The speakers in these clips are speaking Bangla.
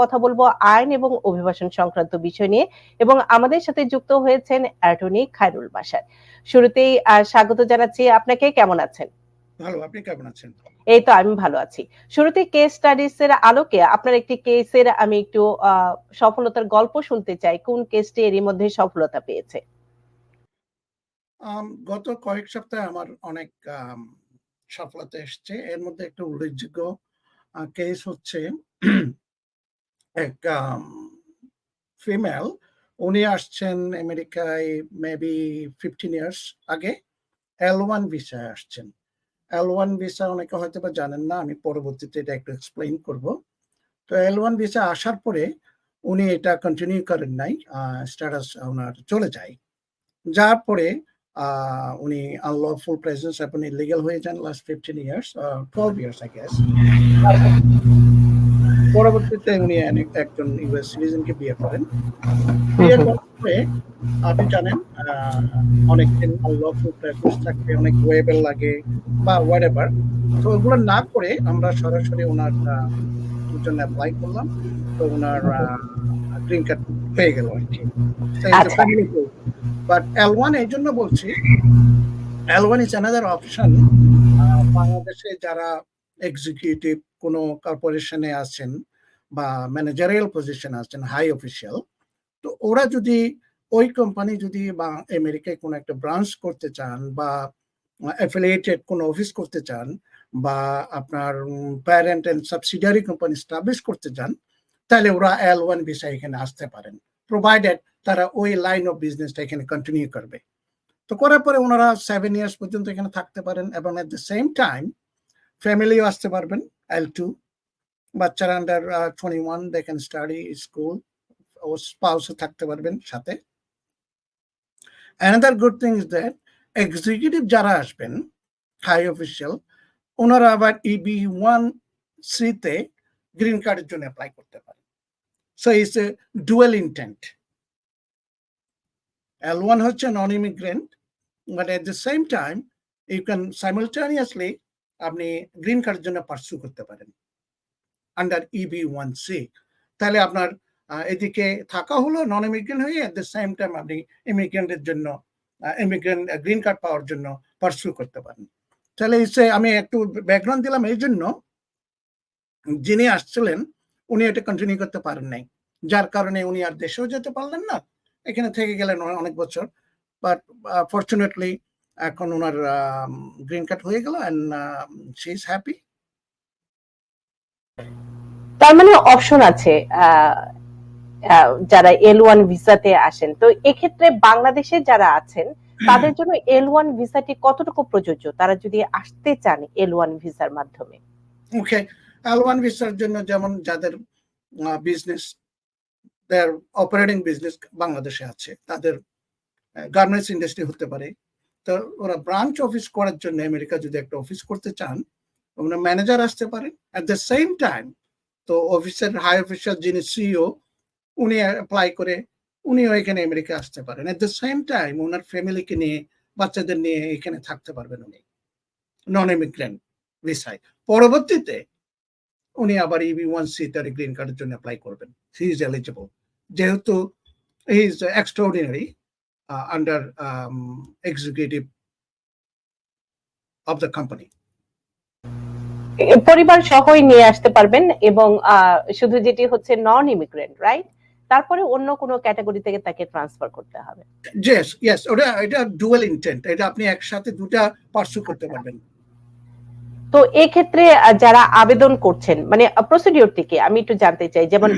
কথা বলব আইন এবং অভিবাসন সংক্রান্ত বিষয় নিয়ে। এবং আমাদের সাথে যুক্ত হয়েছেন অ্যাটর্নি খায়রুল বাসার। শুরুতেই স্বাগত জানাচ্ছি। আপনাকে কেমন আছেন? ভালো আপনি কেমন আছেন? এই তো আমি ভালো আছি। শুরুতে কেস স্টাডিজ এর আলোকে আপনার একটি কেসের আমি একটু সফলতার গল্প শুনতে চাই। কোন কেসটি এরই মধ্যে সফলতা পেয়েছে? গত কয়েক সপ্তাহে আমার অনেক সফলতা এসছে। এর মধ্যে একটা উল্লেখযোগ্য কেস হচ্ছে এক ফিমেল উনি আসছেন আমেরিকায় মেবি ফিফটিন ইয়ার্স আগে। এল ওয়ান ভিসায় আসছেন। এল ওয়ান ভিসা অনেকে হয়তো বা জানেন না, আমি পরবর্তীতে এটা একটু এক্সপ্লেইন করব। তো এল ওয়ান ভিসা আসার পরে উনি এটা কন্টিনিউ করেন নাই স্ট্যাটাস ওনার চলে যায়। যার পরে উনি আনলফুল প্রেজেন্স এখন ইলিগাল হয়ে যান last fifteen years twelve years I guess উনি এক- একজন ইউএস সিটিজেনকে বিয়ে করেন। বিয়ে করার পরে আপনি জানেন অনেকদিন আনলফুল প্রেজেন্স থাকবে অনেক ওয়েবেল লাগে বা হোয়াট এভার তো ওগুলো না করে আমরা সরাসরি ওনার জন্য অ্যাপ্লাই করলাম। তো ওনার গ্রিন কার্ড পেয়ে গেল আর কি। আচ্ছা। বাট এল ওয়ান এই জন্য বলছি L one is another option বাংলাদেশে যারা এক্সিকিউটিভ কোনো কর্পোরেশনে আছেন বা ম্যানেজারিয়াল পজিশন আছেন হাই অফিসিয়াল তো ওরা যদি ওই কোম্পানি যদি বা আমেরিকায় কোনো একটা ব্রাঞ্চ করতে চান বা অ্যাফিলিয়েটেড কোনো অফিস করতে চান বা আপনার parent and subsidiary company establish করতে চান, তাহলে ওরা এল ওয়ান ভিসা এখানে আসতে পারেন। প্রোভাইডেড তারা ওই লাইন অফ বিজনেসটা এখানে কন্টিনিউ করবে। তো করার পরে ওনারা সেভেন ইয়ার্স পর্যন্ত এখানে থাকতে পারেন এবং এট দ্য সেম টাইম ফ্যামিলিও আসতে পারবেন এল টু বাচ্চারা under twenty one they can study school ও স্পাউসও থাকতে পারবেন সাথে। Another good thing is that executive যারা আসবেন হাই অফিসিয়াল ওনারা আবার ইবি ওয়ান সিতে গ্রিন কার্ডের জন্য অ্যাপ্লাই করতে পারেন। So it's a dual intent L one হচ্ছে non immigrant but at the same time you can simultaneously আপনি গ্রিন কার্ডের জন্য পার্সু করতে পারেন। আন্ডার ইবি ওয়ান সি তাহলে আপনার এদিকে থাকা হলো নন ইমিগ্রেন্ট হয়ে এট দ্য সেম টাইম আপনি ইমিগ্রেন্টের জন্য ইমিগ্রেন্ট গ্রিন কার্ড পাওয়ার জন্য পার্সু করতে পারেন। তাহলে আমি একটু ব্যাকগ্রাউন্ড দিলাম এই জন্য, যিনি আসছিলেন, উনি এটা কন্টিনিউ করতে পারেন নাই। যার কারণে উনি আর দেশেও যেতে পারলেন না। এখানে থেকে গেলেন অনেক বছর। বাট ফর্চুনেটলি এখন ওনার গ্রিন কার্ড হয়ে গেল অ্যান্ড শি ইজ হ্যাপি তার মানে অপশন আছে যারা এল ওয়ান ভিসাতে আসেন। তো এক্ষেত্রে বাংলাদেশে যারা আছেন, তাদের জন্য এল ওয়ান ভিসাটি কতটুকু প্রযোজ্য? তারা যদি আসতে চান এল ওয়ান ভিসার মাধ্যমে। ওকে এল ওয়ান ভিসার জন্য যেমন যাদের বিজনেস দেয়ার অপারেটিং বিজনেস বাংলাদেশে আছে, তাদের গার্মেন্টস ইন্ডাস্ট্রি হতে পারে। তো ওরা ব্রাঞ্চ অফিস করার জন্য আমেরিকা যদি একটা অফিস করতে চান ম্যানেজার আসতে পারেন। অ্যাট দ্য সেম টাইম তো অফিসের হাই অফিসার যিনি সিও উনি অ্যাপ্লাই করে উনিও এখানে আমেরিকা আসতে পারেন। অ্যাট দ্য সেম টাইম ওনার ফ্যামিলিকে নিয়ে, বাচ্চাদের নিয়ে এখানে থাকতে পারবেন উনি। নন ইমিগ্রেন্ট ভিসায় পরবর্তীতে উনি আবার ইবি ওয়ান সি তার গ্রিন কার্ডের জন্য অ্যাপ্লাই করবেন। হি ইজ এলিজিবল যেহেতু he is extraordinary under executive of the company পরিবার সহই নিয়ে আসতে পারবেন এবং শুধু যেটি হচ্ছে নন ইমিগ্রেন্ট রাইট তারপরে অন্য কোনো ক্যাটাগরি থেকে তাকে ট্রান্সফার করতে হবে। ইয়েস ইয়েস ওটা এটা ডুয়েল ইন্টেন্ট এটা আপনি একসাথে দুটা পার্সু করতে পারবেন। তো এক্ষেত্রে আহ, যারা আবেদন করছেন মানে প্রসিডিওরটি কি আমি একটু জানতে চাই যেমন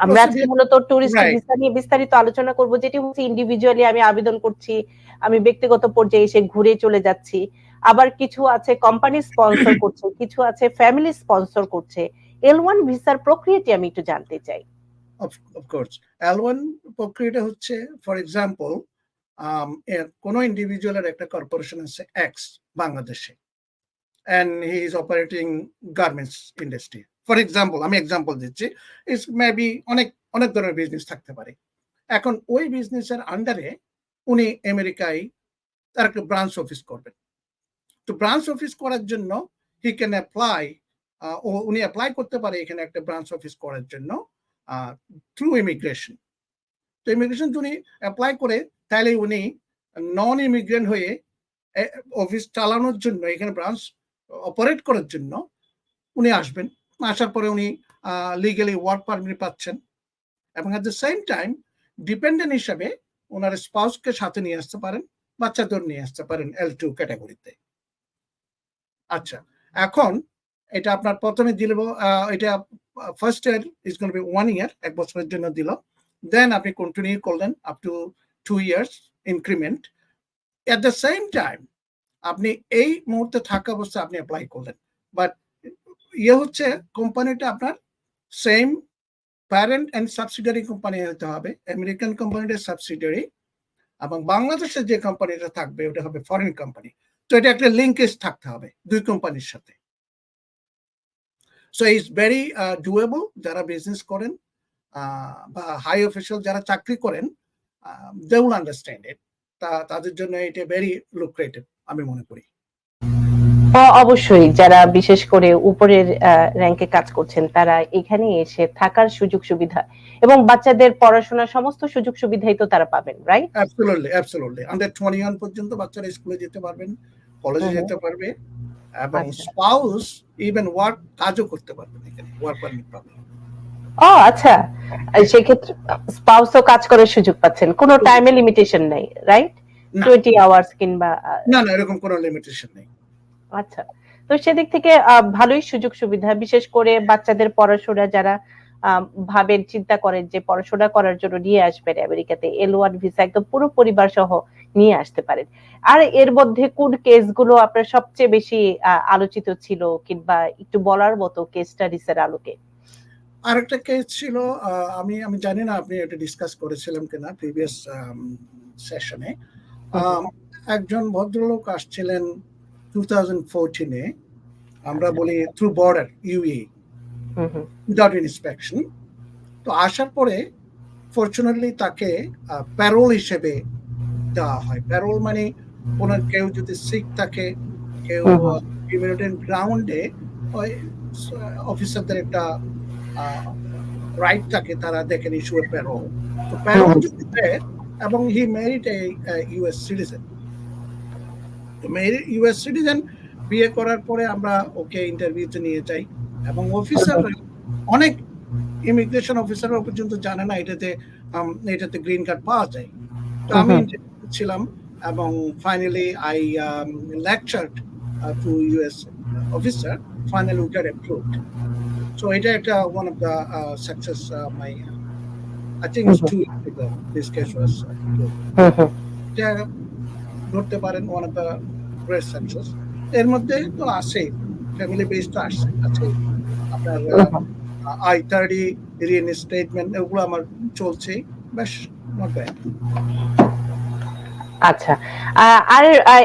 আমরা আজকে মূলত টুরিস্ট ভিসা নিয়ে বিস্তারিত আলোচনা করব যেটি হচ্ছে ইন্ডিভিজুয়ালি আমি আবেদন করছি আমি ব্যক্তিগত পর্যায়ে এসে ঘুরে চলে যাচ্ছি। আবার কিছু আছে কোম্পানি স্পন্সর করছে কিছু আছে ফ্যামিলি স্পন্সর করছে। এল ওয়ান ভিসার প্রক্রিয়াটি আমি একটু জানতে চাই। অফকোর্স এল ওয়ান প্রক্রিয়াটা হচ্ছে ফর এক্সাম্পল কোন ইন্ডিভিজুয়ালের একটা কর্পোরেশন আছে এক্স বাংলাদেশে। And he is operating garments industry for example আমি এক্সাম্পল দিচ্ছি ইস মেবি অনেক অনেক ধরনের বিজনেস থাকতে পারে। এখন ওই বিজনেসের আন্ডারে উনি আমেরিকায় তার একটা ব্রাঞ্চ অফিস করবেন। তো ব্রাঞ্চ অফিস করার জন্য হি ক্যান অ্যাপ্লাই ও উনি অ্যাপ্লাই করতে পারে এখানে একটা ব্রাঞ্চ অফিস করার জন্য থ্রু ইমিগ্রেশন তো ইমিগ্রেশন উনি অ্যাপ্লাই করে তাহলে উনি নন ইমিগ্রেন্ট হয়ে অফিস চালানোর জন্য, এখানে ব্রাঞ্চ অপারেট করার জন্য উনি আসবেন। আসার পরে উনি লিগালি ওয়ার্ক পারমিট পাচ্ছেন। এবং at the same time dependent হিসাবে ওনার স্পাউসকে সাথে নিয়ে আসতে পারেন বাচ্চাদের নিয়ে আসতে পারেন এল টু ক্যাটাগরিতে আচ্ছা এখন এটা আপনার প্রথমে দিল এটা first year is gonna be one year এক বছরের জন্য দিল। দেন আপনি কন্টিনিউ করলেন up to two years increment at the same time আপনি এই মুহূর্তে থাকা অবস্থায় আপনি অ্যাপ্লাই করলেন। বাট ইয়ে হচ্ছে, কোম্পানিটা আপনার same parent and subsidiary company হতে হবে আমেরিকান কোম্পানিটার সাবসিডারি এবং বাংলাদেশের যে কোম্পানিটা থাকবে, ওটা হবে ফরেন কোম্পানি তো এটা একটা লিঙ্কেজ থাকতে হবে দুই কোম্পানির সাথে। সো ইটস ভেরি ডুয়েবল যারা বিজনেস করেন বা হাই অফিসিয়াল যারা চাকরি করেন দে উইল আন্ডারস্ট্যান্ড ইট তা তাদের জন্য এটা ভেরি লুক্রেটিভ আমি মনে করি। অবশ্যই যারা বিশেষ করে উপরের র্যাঙ্কে কাজ করছেন তারা এখানে এসে থাকার সুযোগ সুবিধা এবং বাচ্চাদের পড়াশোনার সমস্ত সুযোগ সুবিধাই তো তারা পাবেন right absolutely absolutely under twenty one পর্যন্ত বাচ্চারা স্কুলে যেতে পারবেন। কলেজে হুম। যেতে পারবে এবং আচ্ছা। স্পাউস ইভেন ওয়ার্ক কাজও করতে পারবেন এখানে ওয়ার্ক পারমিট পাবেন ও আচ্ছা আর সেক্ষেত্রে স্পাউসও কাজ করার সুযোগ পাচ্ছেন কোনো টাইমে লিমিটেশন নাই রাইট। টোয়েন্টি আওয়ার্স কিংবা না না এরকম কোনো লিমিটেশন নেই আচ্ছা তো সেদিক থেকে ভালোই সুযোগ সুবিধা বিশেষ করে বাচ্চাদের পড়াশোনা যারা ভাবেন চিন্তা করেন যে পড়াশোনা করার জন্য নিয়ে আসবেন আমেরিকাতে এল ওয়ান ভিসা একদম পুরো পরিবার সহ নিয়ে আসতে পারেন। আর এর মধ্যে কোন কেসগুলো আপনার সবচেয়ে বেশি আলোচিত ছিল কিংবা একটু বলার মতো কেস স্টাডিজের আলোকে? আরেকটা কেস ছিল আমি আমি জানি না আপনি এটা ডিসকাস করেছিলাম কিনা প্রিভিয়াস সেশনে একজন ভদ্রলোক আসছিলেন টু থাউজেন্ড ফোরটিনে আমরা বলি through border UA hmm hmm. Without inspection তো আসার পরে ফরচুনেটলি তাকে প্যারোল হিসেবে দেওয়া হয়। প্যারোল মানে কোনো কেউ যদি সিক থাকে কেউ। ইমিউনিটেন গ্রাউন্ডে অফিসারদের একটা রাইট থাকে তারা দেখেন ইস্যুর প্যারোল তো প্যারোল যদি দেয় এবং he married a US citizen তো মেরিট ইউএস সিটিজেন বিয়ে করার পরে আমরা ওকে ইন্টারভিউতে নিয়ে যাই। এবং অফিসার অনেক ইমিগ্রেশন অফিসাররা পর্যন্ত জানে না এটাতে এটাতে গ্রিন কার্ড পাওয়া যায়। তো আমি ছিলাম এবং finally I lectured to US officer finally we got approved so এটা একটা one of the success my I think it's to this case was hmm hmm এটা ধরতে পারেন one of the great success এর মধ্যে তো আছে ফ্যামিলি বেস তো আসছে আছে। আপনার হুম। আই থার্টি রিইনস্টেটমেন্ট এগুলো আমার চলছে বেশ নট ব্যাড আচ্ছা। আর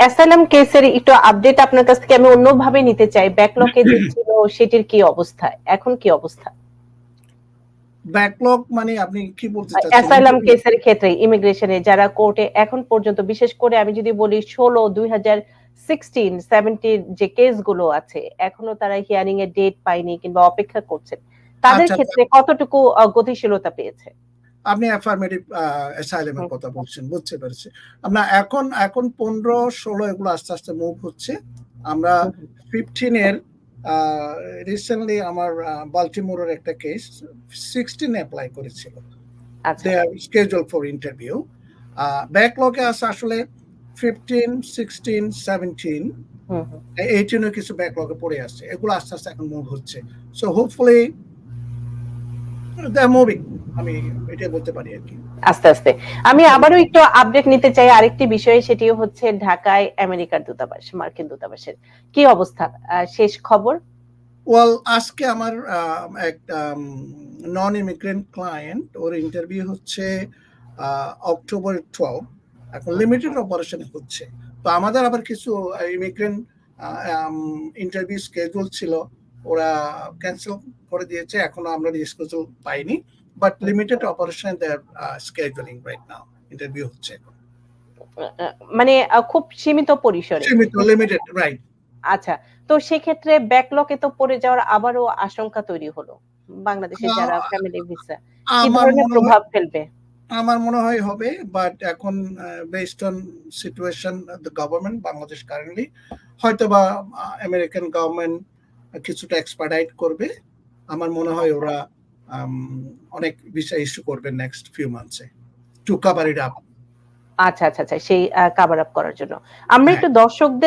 অ্যাসাইলাম কেসের একটু আপডেট আপনার কাছ থেকে আমি অন্যভাবে নিতে চাই। ব্যাকলগে যে ছিল সেটির কি অবস্থা? এখন কি অবস্থা? ব্যাকলগ মানে আপনি কি বলতে অ্যাসাইলাম কেসের ক্ষেত্রে ইমিগ্রেশনে যারা কোর্টে এখন পর্যন্ত বিশেষ করে আমি যদি বলি ষোলো দুই হাজার সিক্সটিন সেভেন্টির যে কেসগুলো আছে এখনও তারা হিয়ারিং এর ডেট পায়নি কিংবা অপেক্ষা করছেন। তাদের আচ্ছা, ক্ষেত্রে কতটুকু গতিশীলতা পেয়েছে? আপনি অ্যাফার্মেটিভ অ্যাসাইলামের কথা বলছেন বুঝতে পেরেছি। আমরা এখন এখন পনেরো ষোলো এগুলো আস্তে আস্তে মুভ হচ্ছে। আমরা ফিফটিনের রিসেন্টলি আমার বাল্টিমোরের একটা কেস সিক্সটিন অ্যাপ্লাই করেছিল। They are schedule for interview ব্যাকলগে আছে আসলে ফিফটিন সিক্সটিন সেভেন্টিন। এইটিনও কিছু ব্যাকলগে পড়ে আছে। এগুলো আস্তে আস্তে এখন মুভ হচ্ছে। সো হোপফুলি মুভিং আমি এটা বলতে পারি আর কি। আস্তে আস্তে। আমি আবারও একটু আপডেট নিতে চাই। আরেকটি বিষয় সেটিও হচ্ছে ঢাকায় আমেরিকার দূতাবাস মার্কিন দূতাবাসের। কি অবস্থা? শেষ খবর? ওয়েল আজকে আমার একটা নন ইমিগ্রেন্ট ক্লায়েন্ট ওর ইন্টারভিউ হচ্ছে অক্টোবর টুয়েলভ এখন লিমিটেড অপারেশন হচ্ছে। তো আমাদের আবার কিছু ইমিগ্রেন্ট ইন্টারভিউ স্কেজুল ছিল। ওরা ক্যান্সেল করে দিয়েছে এখনও আমরা স্কেজুল পাইনি but limited operation their scheduling right now interview হচ্ছে মানে খুব সীমিত পরিসরে। সীমিত লিমিটেড রাইট আচ্ছা তো সেক্ষেত্রে ব্যাকলকে তো পড়ে যাওয়ার আবারও আশঙ্কা তৈরি হলো বাংলাদেশে যারা ফ্যামিলি ভিসা কি ধরনের প্রভাব ফেলবে? আমার মনে হয় হবে বাট এখন based on situation the government Bangladesh currently হয়তোবা আমেরিকান গভর্নমেন্ট কিছুটা এক্সপার্টাইট করবে। আমার মনে হয় ওরা অনেক বিষয় ইস্যু করবে নেক্সট ফিউ মান্থসে টু কাভার ইট আপ আচ্ছা আচ্ছা আচ্ছা সেই কাভার আপ করার জন্য। আমরা হ্যাঁ। একটু দর্শকদের